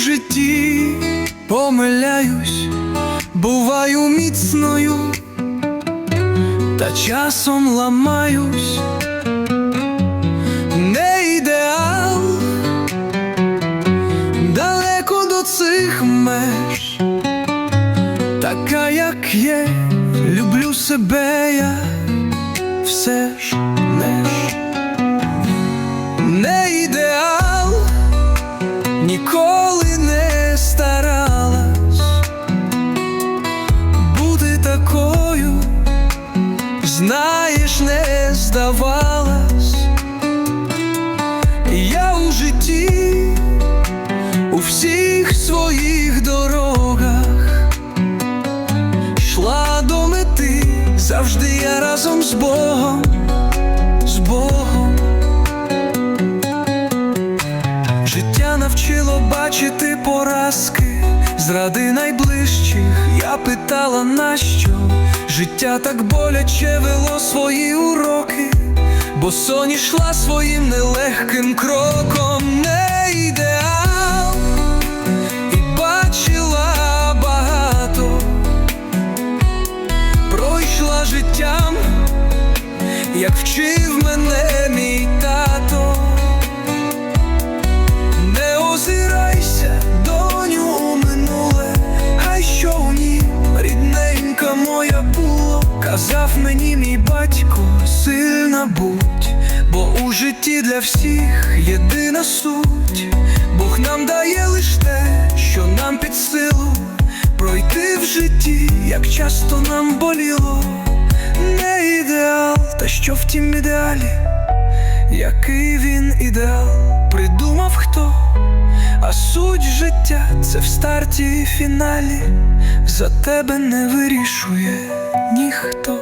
житті помиляюсь, буваю міцною, та часом ламаюсь, не ідеал, далеко до цих меж, така, як є, люблю себе я все ж знаєш, не здавалась. Я у житті у всіх своїх дорогах йшла до мети, завжди я разом з Богом, з Богом. Життя навчило бачити поразки, зради найближчих. Я питала, нащо життя так боляче вело свої уроки, бо сон йшла своїм нелегким кроком, не ідеал, і бачила багато, пройшла життям, як вчив мені мій батько, сильна будь, бо у житті для всіх єдина суть, Бог нам дає лиш те, що нам під силу, пройти в житті, як часто нам боліло, не ідеал, та що в тім ідеалі. Який він ідеал? Придумав хто, а суть життя це в старті і фіналі, за тебе не вирішує ніхто.